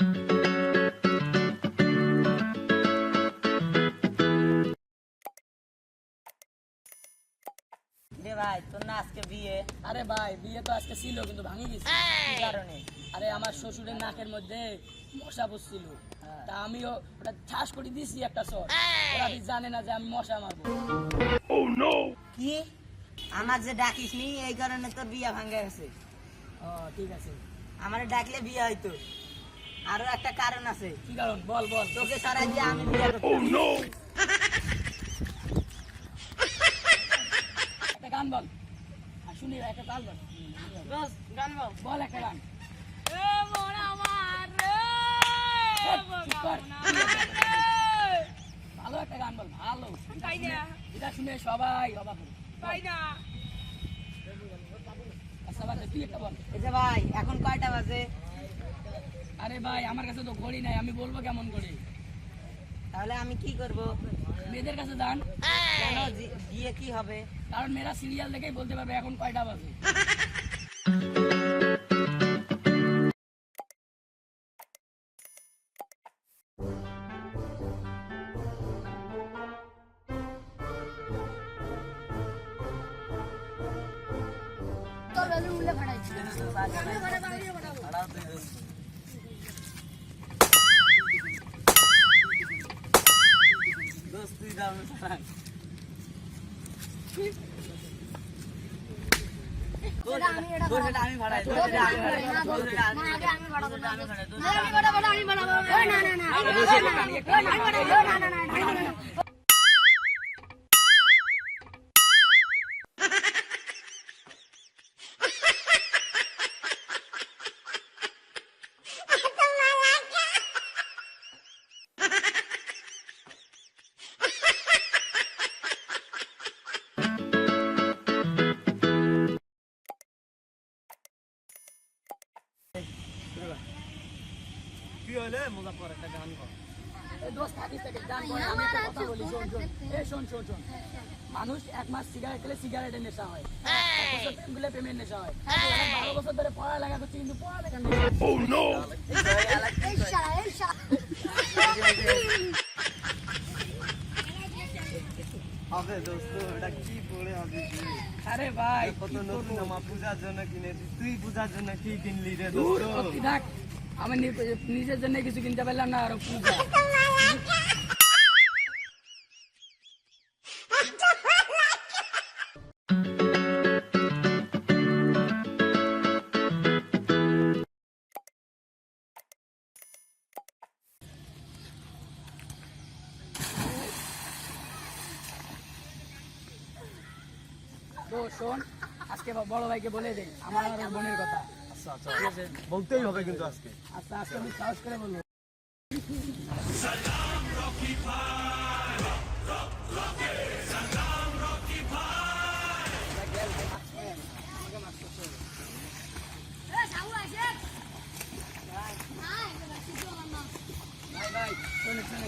রে ভাই তোর না আজকে বিয়ে। আরে ভাই বিয়ে তো আজকে ছিল কিন্তু ভাঙি গেছে। কি কারণে? আরে আমার শ্বশুরের নাকের মধ্যে মশা বসছিল হ্যাঁ। তা আমিও ওটা ঠাস করে দিছি একটা শট। ওরা কি জানে না যে আমি মশা মারবো। কি? আমার যে ডাকিস নি এই কারণে তোর বিয়ে ভাঙ্গে গেছে। ও ঠিক আছে। আমার ডাকলে বিয়ে হইতো আরও একটা কারণ আছে। কি কারণ? বল বল। তোকে সারা দিয়ে আমি বিয়ে করতাম একটা গান বল। আর শুনি একটা তাল বল। গান বল। বল একটা গান। চুপ কর। ভালো একটা গান বল ভালো। এটা শুনে সবাই অবাক আচ্ছা দে, বল। যে ভাই এখন কয়টা বাজে? আরে ভাই আমার কাছে তো ঘড়ি নাই আমি বলব কেমন করে? তাহলে আমি কি করব? মেয়েদের কাছে যান। কেন? জি- বিয়ে কি হবে? কারণ মেয়েরা সিরিয়াল দেখেই বলতে পারবে এখন কয়টা বাজে। আমি গান বল, আমি একটা শোন, শোন। মানুষ এক মাস সিগারেট খেলে সিগারেটের নেশা হয়। করলে প্রেমের নেশা হয়। বারো বছর ধরে পড়ালেখা করছি কিন্তু হবে দোস্ত এটা কি পড়ে হবে আরে ভাই কত নতুন জামা পূজার জন্য কিনেছি তুই পূজার জন্য কি কিনলি রে দোস্ত? আমি নিজের জন্য কিছু কিনতে পারলাম না, আর পূজা শোন, আজকে বড় ভাইকে বলে দেই আমার বোনের কথা। বলতেই হবে কিন্তু আজকে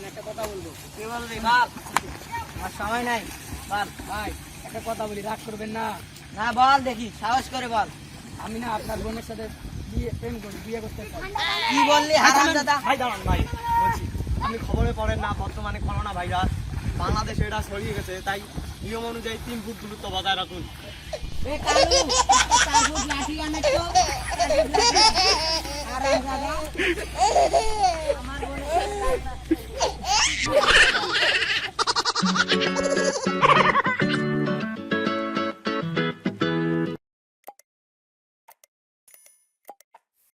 একটা কথা বলব কি সময় নাই বল ভাই একটা কথা বলি রাগ করবেন না না বল দেখি সাহস করে বল আমি না আপনার বোনের সাথে বিয়ে প্রেম করি বিয়ে করতে কি বললি? হারাম দাদা। ভাই দাঁড়ান ভাই বলছি আপনি খবরে পড়েন না বর্তমানে করোনা ভাইরাস বাংলাদেশে এটা ছড়িয়ে গেছে তাই নিয়ম অনুযায়ী তিন ফুট দূরত্ব বজায় রাখুন। আমার